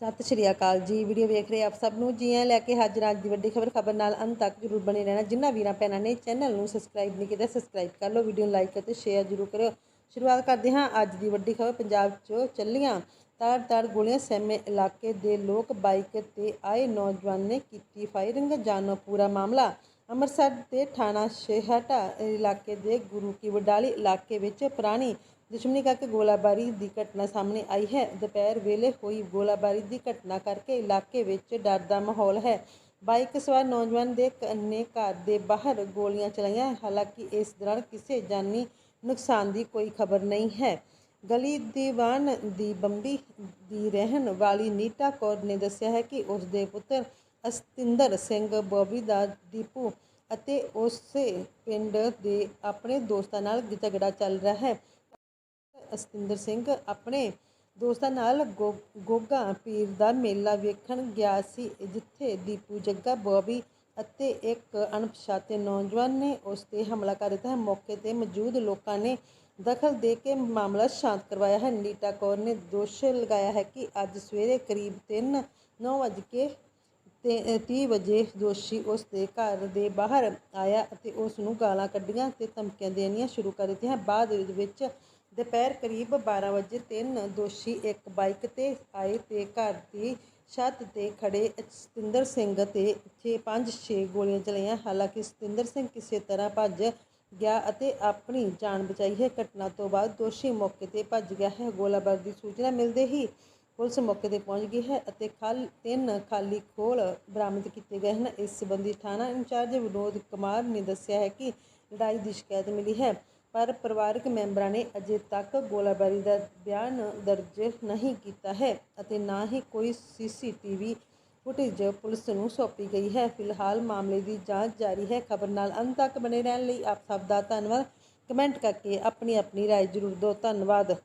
ਸਤਿ ਸ਼੍ਰੀ ਅਕਾਲ ਜੀ। ਵੀਡੀਓ ਵੇਖ ਰਹੇ ਆਪ ਸਭ ਨੂੰ। ਜੀ ਆਇਆਂ ਲੈ ਕੇ ਹਾਜ਼ਰ ਅੱਜ ਦੀ ਵੱਡੀ ਖਬਰ ਖਬਰ ਨਾਲ ਅੰਤ ਤੱਕ ਜਰੂਰ ਬਣੇ ਰਹਿਣਾ। ਜਿਨ੍ਹਾਂ ਵੀਰਾਂ ਭੈਣਾਂ ਨੇ ਚੈਨਲ ਨੂੰ ਸਬਸਕ੍ਰਾਈਬ ਨਹੀਂ ਕੀਤਾ, ਸਬਸਕ੍ਰਾਈਬ ਕਰ ਲਓ। ਵੀਡੀਓ ਨੂੰ ਲਾਈਕ ਅਤੇ ਸ਼ੇਅਰ ਜਰੂਰ ਕਰਿਓ। ਸ਼ੁਰੂਆਤ ਕਰਦੇ ਹਾਂ ਅੱਜ ਦੀ ਵੱਡੀ ਖਬਰ। ਪੰਜਾਬ 'ਚੋਂ ਚੱਲੀਆਂ ਤਾੜ ਤਾੜ ਗੋਲੀਆਂ ਸਹਿਮੇ ਇਲਾਕੇ ਦੇ ਲੋਕ ਬਾਈਕ ਤੇ ਆਏ ਨੌਜਵਾਨ ਨੇ ਕੀਤੀ ਫਾਇਰਿੰਗ। ਜਾਣੋ ਪੂਰਾ ਮਾਮਲਾ। ਅੰਮ੍ਰਿਤਸਰ ਦੇ ਥਾਣਾ ਸ਼ੇਹਟਾ ਇਲਾਕੇ ਦੇ ਗੁਰੂ ਕੀ ਵਡਾਲੀ ਇਲਾਕੇ ਵਿੱਚ ਪੁਰਾਣੀ ਦੁਸ਼ਮਣੀ ਕਰਕੇ ਗੋਲਾਬਾਰੀ ਦੀ ਘਟਨਾ ਸਾਹਮਣੇ ਆਈ ਹੈ। ਦੁਪਹਿਰ ਵੇਲੇ ਹੋਈ ਗੋਲਾਬਾਰੀ ਦੀ ਘਟਨਾ ਕਰਕੇ ਇਲਾਕੇ ਵਿੱਚ ਡਰ ਦਾ ਮਾਹੌਲ ਹੈ। ਬਾਈਕ ਸਵਾਰ ਨੌਜਵਾਨ ਦੇ ਕੰਨੇ ਘਰ ਦੇ ਬਾਹਰ ਗੋਲੀਆਂ ਚਲਾਈਆਂ। ਹਾਲਾਂਕਿ ਇਸ ਦੌਰਾਨ ਕਿਸੇ ਜਾਨੀ ਨੁਕਸਾਨ ਦੀ ਕੋਈ ਖਬਰ ਨਹੀਂ ਹੈ। ਗਲੀ ਦੀਵਾਨ ਦੀ ਬੰਬੀ ਦੀ ਰਹਿਣ ਵਾਲੀ ਨੀਟਾ ਕੌਰ ਨੇ ਦੱਸਿਆ ਹੈ ਕਿ ਉਸ ਦੇ ਪੁੱਤਰ ਅਸਤਿੰਦਰ ਸਿੰਘ, ਬੋਬੀ ਦਾ ਦੀਪੂ ਅਤੇ ਉਸੇ ਪਿੰਡ ਦੇ ਆਪਣੇ ਦੋਸਤਾਂ ਨਾਲ ਝਗੜਾ ਚੱਲ ਰਿਹਾ ਹੈ। ਅਸਤਿੰਦਰ ਸਿੰਘ ਆਪਣੇ ਦੋਸਤਾਂ ਨਾਲ ਗੋ- ਗੋਗਾ ਪੀਰ ਦਾ ਮੇਲਾ ਵੇਖਣ ਗਿਆ ਸੀ, ਜਿੱਥੇ ਦੀਪੂ, ਜੱਗਾ, ਬੋਬੀ ਅਤੇ ਇੱਕ ਅਣਪਛਾਤੇ ਨੌਜਵਾਨ ਨੇ ਉਸ ਤੇ ਹਮਲਾ ਕਰ ਦਿੱਤਾ। ਹੈ ਮੌਕੇ ਤੇ ਮੌਜੂਦ ਲੋਕਾਂ ਨੇ ਦਖਲ ਦੇ ਕੇ ਮਾਮਲਾ ਸ਼ਾਂਤ ਕਰਵਾਇਆ ਹੈ। ਨੀਟਾ ਕੌਰ ਨੇ ਦੋਸ਼ ਲਗਾਇਆ ਹੈ ਕਿ ਅੱਜ ਸਵੇਰੇ ਕਰੀਬ 3 9 ਵਜੇ ਤੇ 30 ਵਜੇ ਦੋਸ਼ੀ ਉਸ ਦੇ ਘਰ ਦੇ ਬਾਹਰ ਆਇਆ ਅਤੇ ਉਸ ਨੂੰ ਗਾਲਾਂ ਕੱਢੀਆਂ ਤੇ ਧਮਕੀਆਂ ਦੇਣੀਆਂ ਸ਼ੁਰੂ ਕਰ ਦਿੱਤੀਆਂ। ਬਾਅਦ ਵਿੱਚ ਦੁਪਹਿਰ ਕਰੀਬ 12 ਵਜੇ ਤਿੰਨ ਦੋਸ਼ੀ ਇੱਕ ਬਾਈਕ ਤੇ ਆਏ ਤੇ ਘਰ ਦੀ ਛੱਤ ਤੇ ਖੜੇ ਸਤਿੰਦਰ ਸਿੰਘ ਤੇ 6 5 6 ਗੋਲੀਆਂ ਚਲਾਈਆਂ। ਹਾਲਾਂਕਿ ਸਤਿੰਦਰ ਸਿੰਘ ਕਿਸੇ ਤਰ੍ਹਾਂ ਭੱਜ ਗਿਆ ਅਤੇ ਆਪਣੀ ਜਾਨ ਬਚਾਈ ਹੈ। ਘਟਨਾ ਤੋਂ ਬਾਅਦ ਦੋਸ਼ੀ ਮੌਕੇ ਤੇ ਭੱਜ ਗਿਆ ਹੈ। ਗੋਲਾਬਾਰੀ ਦੀ ਸੂਚਨਾ ਮਿਲਦੇ ਹੀ ਪੁਲਿਸ ਮੌਕੇ ਤੇ ਪਹੁੰਚ ਗਈ ਹੈ ਅਤੇ ਖਾਲ, ਤਿੰਨ ਖਾਲੀ ਖੋਲ ਬਰਾਮਦ ਕੀਤੇ ਗਏ ਹਨ। ਇਸ ਸਬੰਧੀ ਥਾਣਾ ਇੰਚਾਰਜ ਵਿਨੋਦ ਕੁਮਾਰ ਨੇ ਦੱਸਿਆ ਹੈ ਕਿ ਲੜਾਈ ਦੀ ਸ਼ਿਕਾਇਤ ਮਿਲੀ ਹੈ। ਪਰ ਪਰਿਵਾਰਕ ਮੈਂਬਰਾਂ ਨੇ ਅਜੇ ਤੱਕ ਗੋਲਾਬਾਰੀ ਦਾ ਬਿਆਨ ਦਰਜ ਨਹੀਂ ਕੀਤਾ ਹੈ ਅਤੇ ਨਾ ਹੀ ਕੋਈ ਸੀਸੀਟੀਵੀ ਫੁਟੇਜ ਪੁਲਿਸ ਨੂੰ ਸੌਂਪੀ ਗਈ ਹੈ ਫਿਲਹਾਲ ਮਾਮਲੇ ਦੀ ਜਾਂਚ ਜਾਰੀ ਹੈ ਖਬਰ ਨਾਲ ਅੰਤ ਤੱਕ ਬਣੇ ਰਹਿਣ ਲਈ ਆਪ ਸਭ ਦਾ ਧੰਨਵਾਦ ਕਮੈਂਟ ਕਰਕੇ ਆਪਣੀ ਆਪਣੀ رائے ਜ਼ਰੂਰ ਦਿਓ ਧੰਨਵਾਦ